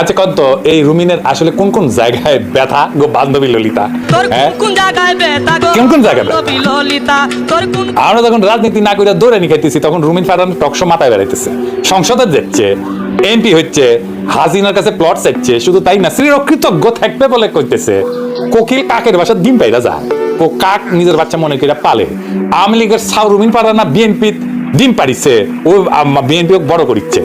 আচ্ছা কত এই রুমিনের আসলে কোন কোন জায়গায় ব্যথা গো বান্ধবী ললিতা? হ্যাঁ? কোন কোন জায়গায় ব্যথা গো কোন কোন জায়গায় ললিতা? তোর কোন আমরা যখন রাজনীতি না করে দৌড়ে নিখাইতেছি তখন রুমিন ফারান টকশো মাথায় বেড়াইতেছে। সংসদে যাচ্ছে এমপি হচ্ছে হাজিনার কাছে প্লট চাইছে শুধু তাই না শ্রীর কৃতজ্ঞ থাকবে বলে কইতেছে। কোকিল কাকের বাসা ডিম পাইরা যায়। ও কাক নিজের বাচ্চা মনে করে পালে। আওয়ামী লীগের সাউ রুমিন পারানা বিএনপি ডিম পারিছে ও বিএনপি বড় করিচ্ছে।